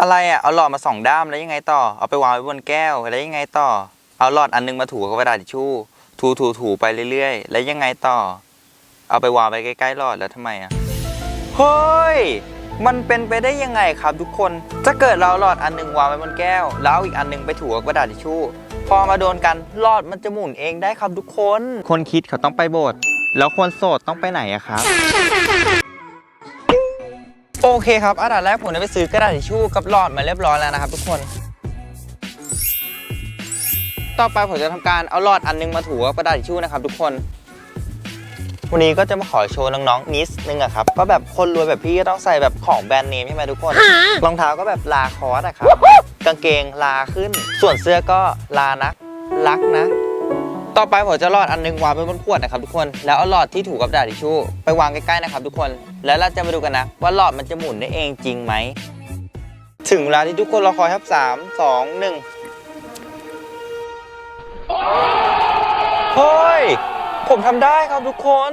อะไรอะเอาหลอดมาสองด้ามแล้วยังไงต่อ เอาไปวางไว้บนแก้วแล้วยังไงต่อ เอาหลอดอันนึงมาถูกับกระดาษทิชชู่ถูถูถูไปเรื่อยๆ แล้วยังไงต่อ เอาไปวางไปใกล้ๆหลอดแล้วทำไมอะเฮ้ยมันเป็นไปได้ยังไงครับทุกคน จะเกิดเราหลอดอันหนึงวางไว้บนแก้ว แล้วอีกอันหนึงไปถูกับกระดาษทิชชู่พอมาโดนกันหลอดมันจะหมุนเองได้ครับทุกคน คนคิดเขาต้องไปโบสถ์แล้วคนโสดต้องไปไหนอะครับ โอเคครับอันดับแรกผมได้ไปซื้อกระดาษทิชชู่กับหลอดมาเรียบร้อยแล้วนะครับทุกคน ต่อไปผมจะทำการเอาหลอดอันนึงมาถูกับกระดาษทิชชู่นะครับทุกคน วันนี้ก็จะมาขอโชว์น้องๆนิดนึงอะครับก็แบบคนรวยแบบพี่ก็ต้องใส่แบบของแบรนด์เนมใช่ไหมทุกคน รองเท้าก็แบบลาคอสอะครับ กางเกงลาขึ้น ส่วนเสื้อก็ลานักรักนะ ต่อไปผมจะหลอดอันนึงวางไว้บนขวดนะครับทุกคน แล้วเอาหลอดที่ถูกับกระดาษทิชชู่ไปวางใกล้ๆนะครับทุกคน แล้วเราจะมาดูกันนะ ว่าหลอดมันจะหมุนได้เองจริงไหม ถึงเวลาที่ทุกคนรอคอยครับสามสองหนึ่งเฮ้ย ผมทำได้ครับทุกคน